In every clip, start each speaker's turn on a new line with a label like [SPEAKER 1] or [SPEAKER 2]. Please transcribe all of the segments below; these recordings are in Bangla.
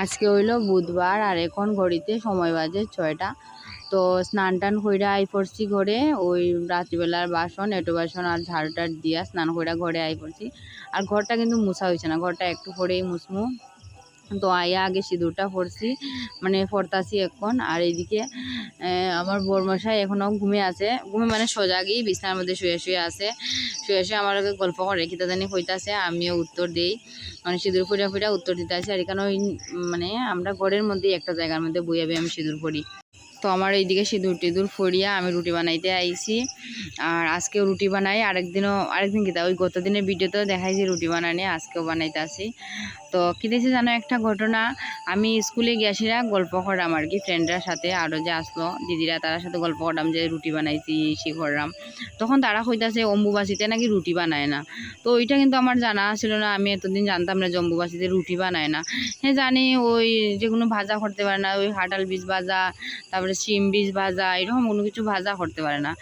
[SPEAKER 1] আজকে হইল বুধবার আর এখন ঘড়িতে সময় বাজে ছয়টা। তো স্নান টান কইরা আই পড়ছি ঘরে, ওই রাত্রিবেলার বাসন, এটো বাসন আর ঝাড়ু টাড় দিয়া স্নান কইরা ঘরে আই পড়ছি। আর ঘরটা কিন্তু মুছা হয়েছে না, ঘরটা একটু পরেই মুসমু তো আয়া আগে সিঁদুরটা পড়ছি মানে পড়তাছি এখন। আর এইদিকে আমার বরমশাই এখনও ঘুমে আছে। ঘুমে মানে সোজাগেই বিছনার মধ্যে শুয়ে শুয়ে আছে। শুয়ে শুয়ে আমার গল্প করে, কিতা জানি হইতাছে আমিও উত্তর দিই। মানে সিঁদুর ফুটা ফুটা উত্তর দিতে আছি আর এখানে ওই মানে আমরা ঘরের মধ্যেই একটা জায়গার মধ্যে বইয়াবে আমি সিঁদুর পড়ি তো আমার এইদিকে সিঁদুর টিঁদুর ফরিয়া আমি রুটি বানাইতে আইছি। আর আজকেও রুটি বানাই, আরেকদিনও, আরেকদিন কিতা ওই গত দিনের ভিডিওতেও দেখাইছি রুটি বানানি, আজকেও বানাইতে আসি তো কী দেখছি জানো একটা ঘটনা, আমি স্কুলে গিয়েছিলাম গল্প করলাম আর কি ফ্রেন্ডরা সাথে আরও যে আসলো, দিদিরা তার সাথে গল্প করলাম যে রুটি বানাইছি সে করলাম তখন তারা কইতাছে, অম্বুবাসীতে নাকি রুটি বানায় না। তো ওইটা কিন্তু আমার জানা ছিল না, আমি এতদিন জানতাম না যে অম্বুবাসীতে রুটি বানায় না। হ্যাঁ জানি ওই যে কোনো ভাজা করতে পারে না, ওই হাটাল বীজ ভাজা, তারপরে শিম বীজ ভাজা, এরকম কোনো কিছু ভাজা করতে পারে না।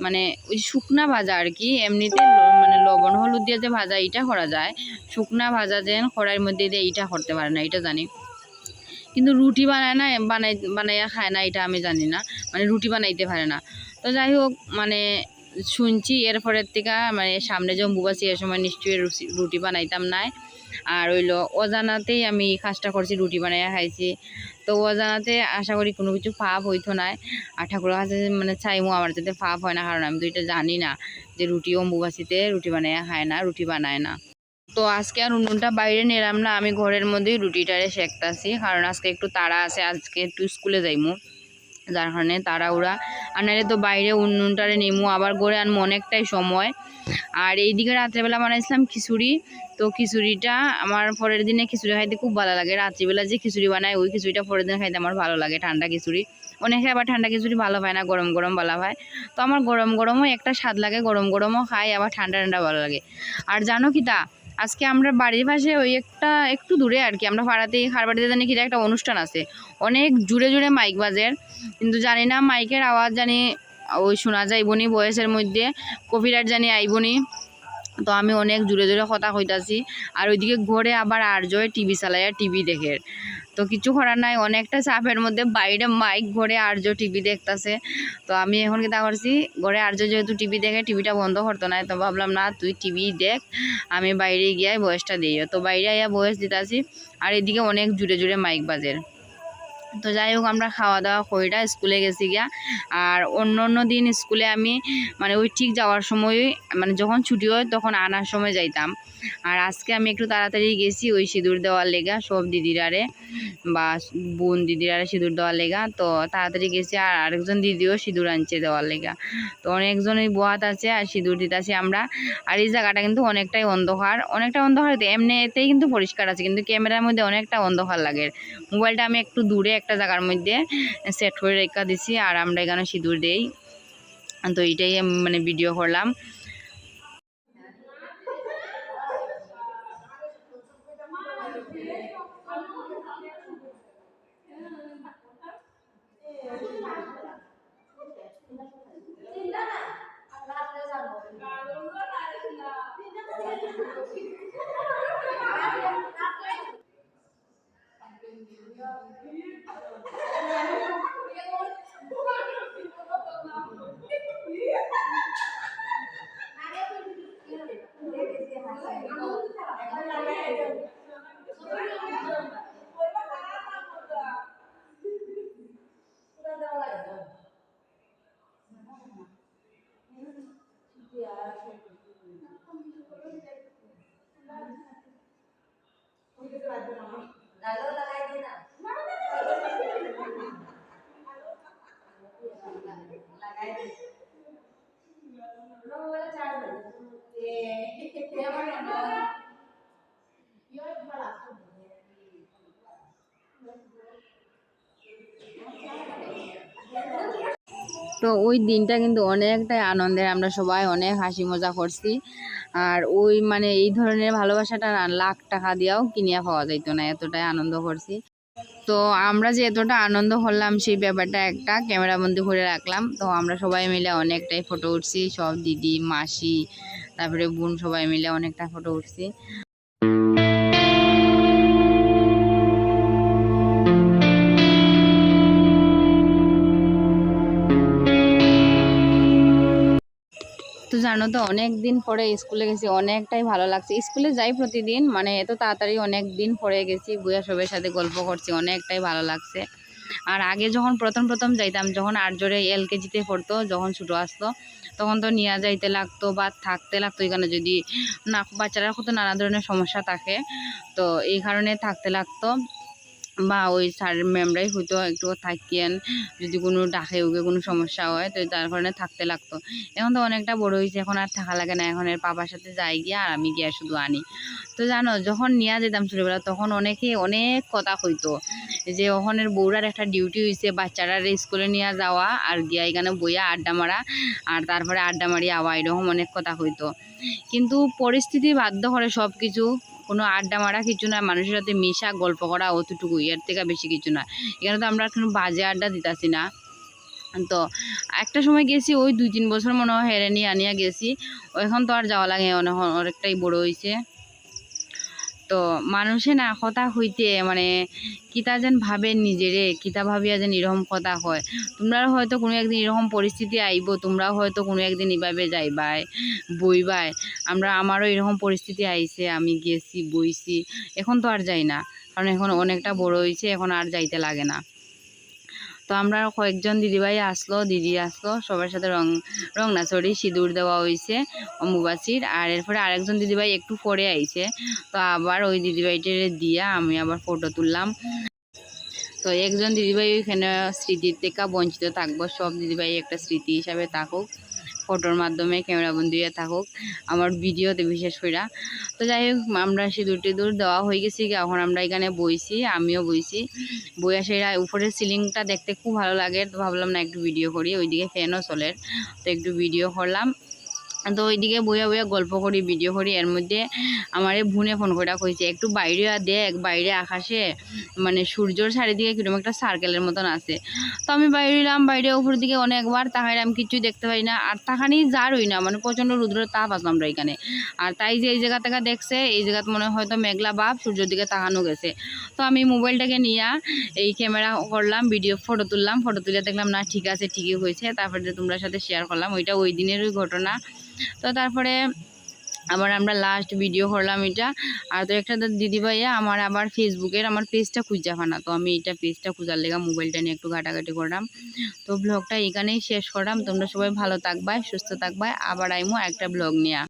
[SPEAKER 1] মানে ওই শুকনা ভাজা আর কি, এমনিতে মানে লবণ, হলুদ দিয়ে যে ভাজা এটা করা যায়, শুকনা ভাজা যেন কড়াইয়ের মধ্যে দিয়ে এইটা করতে পারে না এটা জানি। কিন্তু রুটি বানায় না বানাই বানাইয়া খায় না, এটা আমি জানি না। মানে রুটি বানাইতে পারে না। তো যাই হোক মানে শুনছি এরপরের থেকে মানে সামনে যে অম্বুবাসী এ সময় নিশ্চয়ই রুটি বানাইতাম নাই। আর হইল অজানাতেই আমি কাজটা করছি, রুটি বানাইয়া খাইছি। তো অজানাতে আশা করি কোনো কিছু পাপ হইতো না। আর ঠাকুরের কাছে মানে চাইমো, আমার যাতে পাপ হয় না, কারণ আমি তো এটা জানি না যে রুটি অম্বুবাসীতে রুটি বানাইয়া খায় না, রুটি বানায় না। তো আজকে আর উনুনটা বাইরে নিলাম না, আমি ঘরের মধ্যেই রুটিটারে সেকতাছি, কারণ আজকে একটু তাড়া আছে, আজকে একটু স্কুলে যাইমু। যার কারণে তাড়াহুড়া আর নাহলে তো বাইরে উনুনটারে নেমু, আবার গড়ে আনমু অনেকটাই সময়। আর এইদিকে রাত্রেবেলা বানাইছিলাম খিচুড়ি, তো খিচুড়িটা আমার পরের দিনে খিচুড়ি খাইতে খুব ভালো লাগে। রাত্রিবেলা যে খিচুড়ি বানায় ওই খিচুড়িটা পরের দিন খাইতে আমার ভালো লাগে, ঠান্ডা খিচুড়ি। অনেকে আবার ঠান্ডা খিচুড়ি ভালো পায় না, গরম গরম ভালো হয় তো আমার গরম গরমও একটা স্বাদ লাগে, গরম গরমও খাই, আবার ঠান্ডা ঠান্ডা ভালো লাগে। আর জানো কি তা? আজকে আমরা বাড়ির পাশে ওই একটা একটু দূরে আর কি। আমরা পাড়াতেই, হারবাড়িতে জানি কিরা একটা অনুষ্ঠান আছে। অনেক জুড়ে জুড়ে মাইক বাজের কিন্তু জানি না মাইকের আওয়াজ জানি ওই শোনা যাইবনি বয়সের মধ্যে কপিরাইট জানি আইবনি তো আমি অনেক জোরে জুড়ে কথা কইতাছি। আর ওইদিকে ঘরে আবার আর্যয় টিভি চালাইয়া টিভি দেখে। তো কিছু করার নাই, অনেকটা চাপের মধ্যে বাইরে মাইক ঘরে আর্য টিভি দেখতেছে। তো আমি এখন কি তা করছি, ঘরে আর্য যেহেতু টিভি দেখে টিভিটা বন্ধ করতো না তো ভাবলাম, না, তুই টিভি দেখ, আমি বাইরে গিয়ে বয়সটা দিই তো বাইরে আইয়া বয়স দিতাছি, আর এদিকে অনেক জুড়ে জুড়ে মাইক বাজের তো যাই হোক, আমরা খাওয়া দাওয়া কইরা স্কুলে গেছি গিয়া। আর অন্য অন্য দিন স্কুলে আমি মানে ওই ঠিক যাওয়ার সময় মানে যখন ছুটি হয় তখন আনার সময় যাইতাম। আর আজকে আমি একটু তাড়াতাড়ি গেছি ওই সিঁদুর দেওয়ার লেগা, সব দিদিরারে, বা বোন দিদিরারে সিঁদুর দেওয়ার লেগা। তো তাড়াতাড়ি গেছি আর আরেকজন দিদিও সিঁদুর আনছে দেওয়ার লেগা। তো অনেকজনই বোয়াত আছে আর সিঁদুর দিতেছি আমরা। আর এই জায়গাটা কিন্তু অনেকটাই অন্ধকার। অনেকটা অন্ধকার এমনিতেই কিন্তু পরিষ্কার আছে, কিন্তু ক্যামেরার মধ্যে অনেকটা অন্ধকার লাগে। মোবাইলটা আমি একটু দূরে একটা জায়গার মধ্যে সেট করে রেখা দিছি আর আমরা এখানে সিঁদুর দেই। তো এইটাই মানে ভিডিও করলাম। তো ওই দিনটা কিন্তু অনেকটাই আনন্দের। আমরা সবাই অনেক হাসি মজা করছি। আর ওই মানে এই ধরনের ভালোবাসাটা লাখ টাকা দিয়েও কিনিয়া পাওয়া যাইতো না, এতটাই আনন্দ করছি। তো আমরা যে এতটা আনন্দ করলাম সেই ব্যাপারটা একটা ক্যামেরাবন্দি করে রাখলাম। তো আমরা সবাই মিলে অনেকটাই ফটো উঠছি, সব দিদি, মাসি, তারপরে বোন সবাই মিলে অনেকটা ফটো উঠছি। জানো তো অনেক দিন পরে স্কুলে গেছি, অনেকটাই ভালো লাগছে। স্কুলে যাই প্রতিদিন মানে এত তাড়াতাড়ি অনেক দিন পরে গেছি, বুয়া সবের সাথে গল্প করছি, অনেকটাই ভালো লাগছে। আর আগে যখন প্রথম প্রথম যাইতাম, যখন আটজোরে এল কেজিতে পড়তো, যখন ছোটো আসতো, তখন তো নিয়ে যাইতে লাগতো বা থাকতে লাগতো এখানে যদি না, বাচ্চারা কত নানা ধরনের সমস্যা থাকে, তো এই কারণে থাকতে লাগতো। বা ওই স্যার ম্যামরাই হয়তো একটু থাকিয়েন যদি কোনো ডাকে উগে কোনো সমস্যা হয়, তো তার কারণে থাকতে লাগতো। এখন তো অনেকটা বড় হয়েছে, এখন আর থাকা লাগে না, এখন এর পাপার সাথে যাই গিয়া আর আমি গিয়া শুধু আনি। তো জানো, যখন নিয়ে যেতাম ছোটোবেলা, তখন অনেকে অনেক কথা কইতো, যে ওখানের বউরার একটা ডিউটি হয়েছে বাচ্চারা স্কুলে নিয়ে যাওয়া আর গিয়া এখানে বইয়া আড্ডা মারা আর তারপরে আড্ডা মারি আওয়া, এরকম অনেক কথা কইতো। কিন্তু পরিস্থিতি বাধ্য করে সব কিছু কোনো আড্ডা মারা কিছু না মানুষের সাথে মিশা, গল্প করা অতটুকু, এর থেকে বেশি কিছু না এখানে তো আমরা কোনো বাজে আড্ডা দিতাছি না। তো একটা সময় গেছি, ওই দুই তিন বছর মনে হয় হেরে নিয়ে আনিয়া গেছি। এখন তো আর যাওয়া লাগে অনেক অনেকটাই বড় হয়েছে তো মানুষে না কথা হইতে মানে কিতা যেন ভাবে নিজেরে, কিতা ভাবিয়া যেন এরকম কথা হয়। তোমরা হয়তো কোনো একদিন এরকম পরিস্থিতি আইব, তোমরাও হয়তো কোনো একদিন এভাবে যাইবাই, বইবাই। আমরা, আমারও এরকম পরিস্থিতি আইছে, আমি গেছি, বইছি, এখন তো আর যাই না। কারণ এখন অনেকটা বড় হয়েছে এখন আর যাইতে লাগে না। তো আমরা কয়েকজন দিদিভাই আসলো, দিদি আসলো, সবার সাথে রং রং না সিঁদুর দেওয়া হয়েছে অম্বুবাসীর আর এরপরে আরেকজন দিদিভাই একটু পরে আইছে, তো আবার ওই দিদিভাইটার দিয়া আমি আবার ফটো তুললাম। তো একজন দিদিভাই ওইখানে স্মৃতির থেকে বঞ্চিত থাকব, সব দিদিভাই একটা স্মৃতি হিসাবে থাকুক। ফটোর মাধ্যমে ক্যামেরাবন্দি হয়ে থাকুক, আমার ভিডিওতে বিশেষ করে তো যাই হোক, আমরা সিঁদুর টিঁদুর দেওয়া হয়ে গেছি এখন আমরা এখানে বইছি, আমিও বইছি। বই আসে উপরের সিলিংটা দেখতে খুব ভালো লাগে, তো ভাবলাম না একটু ভিডিও করি, ওইদিকে ফ্যানও চলে। তো একটু ভিডিও করলাম তো ওইদিকে বইয়া বইয়া গল্প করি ভিডিও করি। এর মধ্যে আমার ভুনে ফোন করে কইছে, একটু বাইরে দেখ, বাইরে আকাশে মানে সূর্যর চারিদিকে কীরকম একটা সার্কেলের মতন আছে। তো আমি বাইরে এলাম বাইরে উপর দিকে অনেকবার তাকাইলাম কিছুই দেখতে পাই না। আর তাকানি হই না মানে প্রচণ্ড রুদ্র তাপ আসলাম আমরা এখানে। আর তাই যে এই জায়গা থেকে দেখছে, এই জায়গাতে মনে হয় হয়তো মেঘলা বাপ, সূর্যের দিকে তাকানো গেছে। তো আমি মোবাইলটাকে নিয়ে এই ক্যামেরা করলাম ভিডিও ফটো তুললাম। ফটো তুলে দেখলাম, না, ঠিক আছে, ঠিকই হয়েছে। তারপরে যে তোমরা সাথে শেয়ার করলাম, ওইটা ওই দিনেরই ঘটনা। তো তারপরে আবার আমরা লাস্ট ভিডিও করলাম এটা। আর তো একটা দিদি ভাইয়া আমার আবার ফেসবুকের আমার পেজটা খুঁজা ফানা তো আমি এটা পেজটা খুঁজার লেগা মোবাইলটা নিয়ে একটু ঘাটাঘাটি করলাম। তো ব্লগটা এখানেই শেষ করলাম। তোমরা সবাই ভালো থাকবাই, সুস্থ থাকবাই। আবার আইমো একটা ব্লগ নিয়ে।